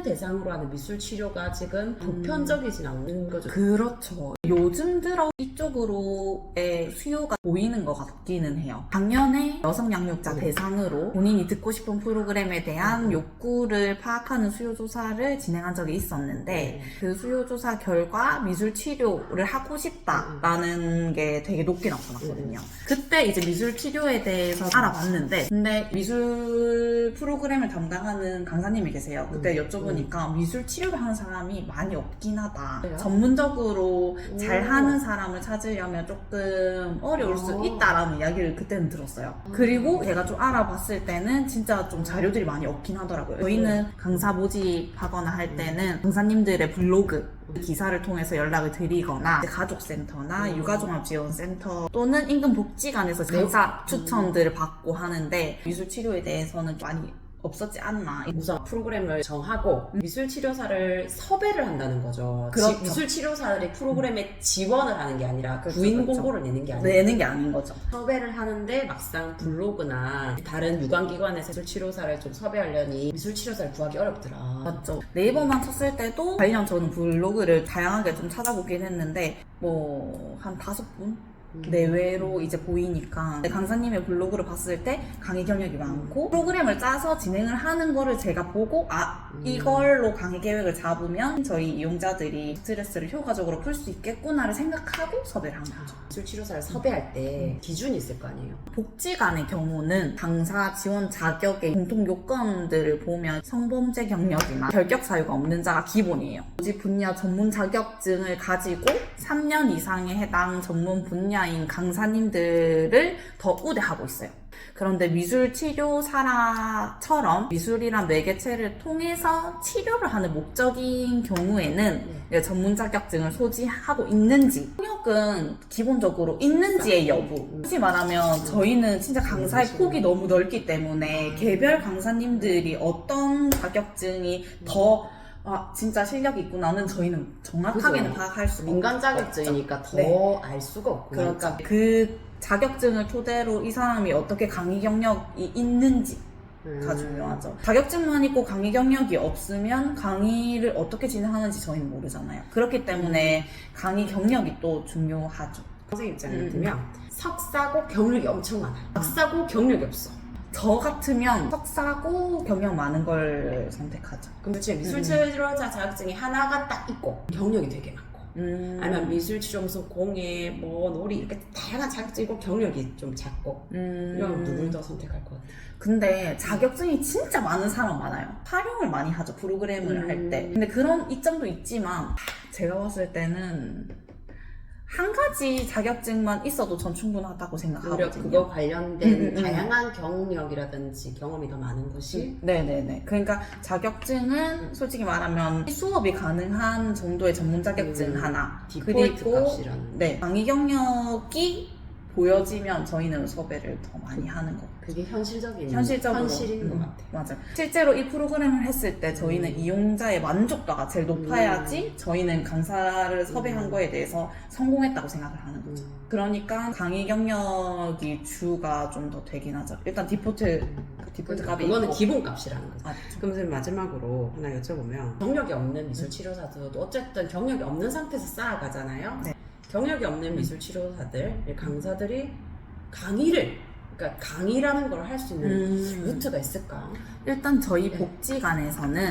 청년을 대상으로 하는 미술 치료가 아직은 보편적이진 않는 거죠. 그렇죠. 요즘 들어 이쪽으로의 수요가 보이는 것 같기는 해요. 작년에 여성 양육자 네. 대상으로 본인이 듣고 싶은 프로그램에 대한 음. 욕구를 파악하는 수요조사를 진행한 적이 있었는데 네. 그 수요조사 결과 미술 치료를 하고 싶다라는 게 되게 높게 나타났거든요. 그때 이제 미술 치료에 대해서 알아봤는데 근데 미술 프로그램을 담당하는 강사님이 계세요. 그때 음. 여쭤보니까 미술 치료를 하는 사람이 많이 없긴 하다. 전문적으로 잘 오. 하는 사람을 찾으려면 조금 어려울 수 어. 있다라는 이야기를 그때는 들었어요. 음. 그리고 제가 좀 알아봤을 때는 진짜 좀 자료들이 많이 없긴 하더라고요. 저희는 강사 모집하거나 할 때는 강사님들의 블로그 기사를 통해서 연락을 드리거나 가족센터나 음. 육아종합지원센터 또는 인근복지관에서 네. 강사 추천들을 받고 하는데 미술 치료에 대해서는 많이 없었지 않나. 우선 프로그램을 정하고 미술 치료사를 섭외를 한다는 거죠. 그렇죠. 지- 미술 치료사들이 프로그램에 지원을 하는 게 아니라 그렇죠, 구인 그렇죠. 공고를 내는 게 아니라 내는 게 아닌 거죠. 섭외를 하는데 막상 블로그나 다른 유관기관에서 미술 치료사를 좀 섭외하려니 미술 치료사를 구하기 어렵더라. 맞죠. 네이버만 쳤을 때도 관련 저는 블로그를 다양하게 좀 찾아보긴 했는데 뭐 한 다섯 분 음. 내외로 이제 보이니까 강사님의 블로그를 봤을 때 강의 경력이 많고 프로그램을 짜서 진행을 하는 거를 제가 보고 아 음. 이걸로 강의 계획을 잡으면 저희 이용자들이 스트레스를 효과적으로 풀 수 있겠구나를 생각하고 섭외를 한 거죠. 미술 치료사를 섭외할 때 기준이 있을 거 아니에요. 복지관의 경우는 강사 지원 자격의 공통 요건들을 보면 성범죄 경력이나 결격 사유가 없는 자가 기본이에요. 모집 분야 전문 자격증을 가지고 3년 이상에 해당 전문 분야 인 강사님들을 더 우대하고 있어요. 그런데 미술 치료사라처럼 미술이란 매개체를 통해서 치료를 하는 목적인 경우에는 네, 전문 자격증을 소지하고 있는지 통역은 기본적으로 있는지의 여부. 굳이 말하면 저희는 진짜 강사의 폭이 너무 넓기 때문에 개별 강사님들이 어떤 자격증이 더 아, 진짜 실력이 있구나는 저희는 정확하게는 그죠. 파악할 수 민간 자격증이니까 더 네. 알 수가 없고 그러니까 그 자격증을 토대로 이 사람이 어떻게 강의 경력이 있는지 음. 가 중요하죠. 자격증만 있고 강의 경력이 없으면 강의를 어떻게 진행하는지 저희는 모르잖아요. 그렇기 때문에 강의 경력이 또 중요하죠. 선생님 입장에 음. 들면 석사고 경력이 엄청 많아요. 석사고 경력이 없어. 저 같으면 석사고 경력 많은 걸 선택하죠. 그럼 도대체 미술 음. 치료사 자격증이 하나가 딱 있고 경력이 되게 많고 음. 아니면 미술 치료 무슨 공예 뭐 놀이 이렇게 다양한 자격증이고 경력이 좀 작고 음. 이러면 누굴 더 선택할 것 같아요? 근데 자격증이 진짜 많은 사람 많아요. 활용을 많이 하죠 프로그램을 음. 할 때. 근데 그런 이점도 있지만 제가 봤을 때는 한 가지 자격증만 있어도 전 충분하다고 생각하거든요. 그거 관련된 음, 음, 음. 다양한 경력이라든지 경험이 더 많은 것이 네네네. 그러니까 자격증은 솔직히 말하면 수업이 가능한 정도의 전문 자격증 음, 하나. 디폴트 그리고 값이라는 네 강의 경력이 보여지면 저희는 섭외를 더 많이 하는 것 같아요. 그게 현실적인 현실적으로 현실인 것 음, 같아요. 맞아요. 실제로 이 프로그램을 했을 때 저희는 음. 이용자의 만족도가 제일 높아야지 저희는 강사를 섭외한 음. 거에 대해서 성공했다고 생각을 하는 거죠. 음. 그러니까 강의 경력이 주가 좀 더 되긴 하죠. 일단 디포트 그 디폴트 그러니까 값이 그거는 있고. 기본 값이라는 거죠. 맞죠. 그럼 선생님 마지막으로 하나 여쭤보면 경력이 없는 미술 치료사들도 어쨌든 경력이 없는 상태에서 쌓아가잖아요. 네. 경력이 없는 미술 치료사들, 강사들이 강의를 그러니까 강의라는 걸 할 수 있는 음. 루트가 있을까? 일단 저희 네. 복지관에서는